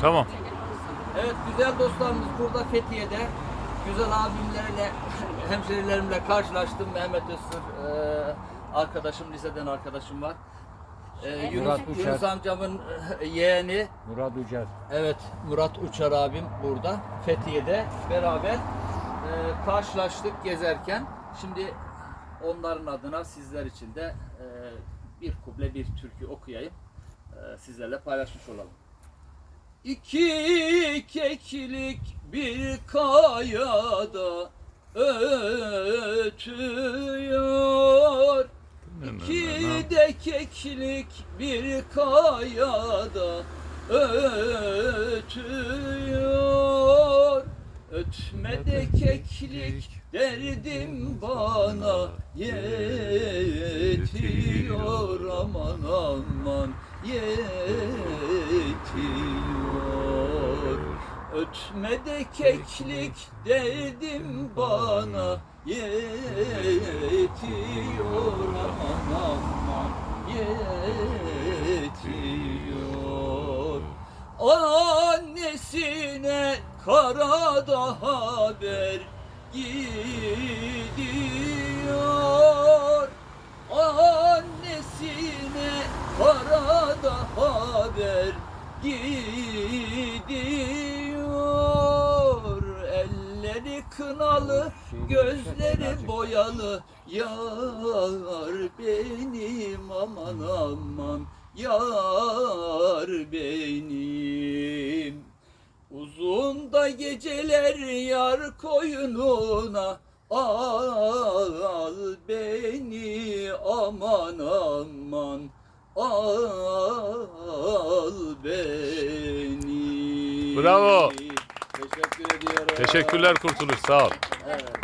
Tamam. Evet güzel dostlarımız burada Fethiye'de güzel abimlerle, hemşerilerimle karşılaştım. Mehmet Özsür e, arkadaşım, liseden arkadaşım var. E, Yunus, Murat Uçar. Yunus amcamın e, yeğeni, Murat Ucar. evet Murat Uçar abim burada Fethiye'de beraber e, karşılaştık gezerken. Şimdi onların adına sizler için de e, bir kuble bir türkü okuyayım. E, sizlerle paylaşmış olalım. İki keklik bir kayada ötüyor. İki de keklik bir kayada ötüyor. Ötme de keklik derdim bana yetiyor aman aman yetiyor. Ötme de keklik derdim bana yetiyor aman aman yetiyor. Annesine karada haber gidiyor. Annesine karada haber gidiyor. Kınalı, gözleri boyalı. Yar benim aman aman, yar benim. Uzun da geceler yar koyununa Al beni aman aman Al beni Bravo. Teşekkür ediyorum Teşekkürler Kurtuluş. Sağ ol. Evet.